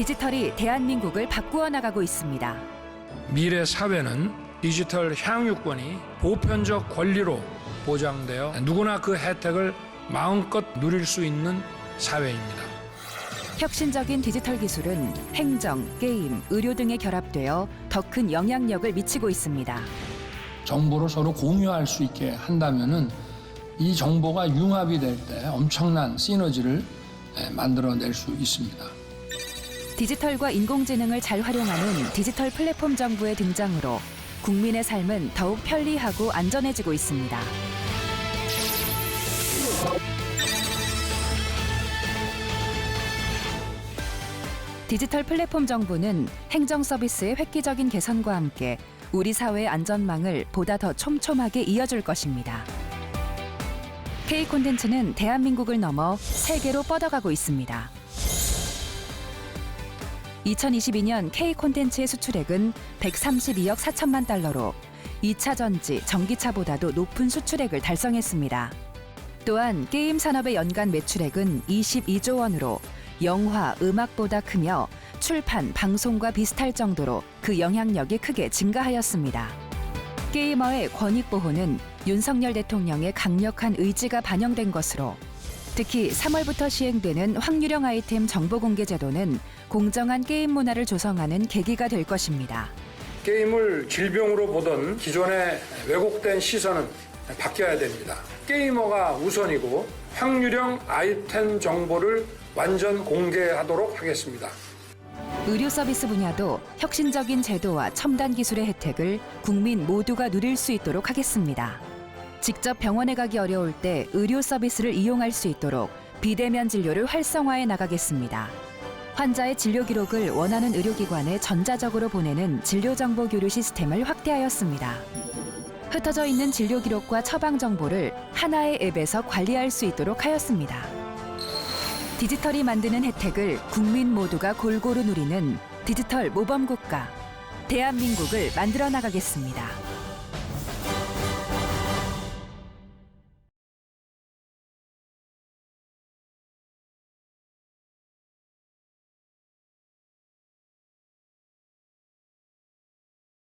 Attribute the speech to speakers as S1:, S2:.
S1: 디지털이 대한민국을 바꾸어 나가고 있습니다.
S2: 미래 사회는 디지털 향유권이 보편적 권리로 보장되어 누구나 그 혜택을 마음껏 누릴 수 있는 사회입니다.
S1: 혁신적인 디지털 기술은 행정, 게임, 의료 등에 결합되어 더 큰 영향력을 미치고 있습니다.
S3: 정보를 서로 공유할 수 있게 한다면은 이 정보가 융합이 될 때 엄청난 시너지를 예, 만들어낼 수 있습니다.
S1: 디지털과 인공지능을 잘 활용하는 디지털 플랫폼 정부의 등장으로 국민의 삶은 더욱 편리하고 안전해지고 있습니다. 디지털 플랫폼 정부는 행정 서비스의 획기적인 개선과 함께 우리 사회의 안전망을 보다 더 촘촘하게 이어줄 것입니다. K 콘텐츠는 대한민국을 넘어 세계로 뻗어가고 있습니다. 2022년 K 콘텐츠의 수출액은 132억 4천만 달러로 2차 전지, 전기차보다도 높은 수출액을 달성했습니다. 또한 게임 산업의 연간 매출액은 22조 원으로 영화, 음악보다 크며 출판, 방송과 비슷할 정도로 그 영향력이 크게 증가하였습니다. 게이머의 권익 보호는 윤석열 대통령의 강력한 의지가 반영된 것으로 특히 3월부터 시행되는 확률형 아이템 정보 공개 제도는 공정한 게임 문화를 조성하는 계기가 될 것입니다.
S2: 게임을 질병으로 보던 기존의 왜곡된 시선은 바뀌어야 됩니다. 게이머가 우선이고 확률형 아이템 정보를 완전 공개하도록 하겠습니다.
S1: 의료 서비스 분야도 혁신적인 제도와 첨단 기술의 혜택을 국민 모두가 누릴 수 있도록 하겠습니다. 직접 병원에 가기 어려울 때 의료 서비스를 이용할 수 있도록 비대면 진료를 활성화해 나가겠습니다. 환자의 진료 기록을 원하는 의료기관에 전자적으로 보내는 진료 정보 교류 시스템을 확대하였습니다. 흩어져 있는 진료 기록과 처방 정보를 하나의 앱에서 관리할 수 있도록 하였습니다. 디지털이 만드는 혜택을 국민 모두가 골고루 누리는 디지털 모범 국가 대한민국을 만들어 나가겠습니다.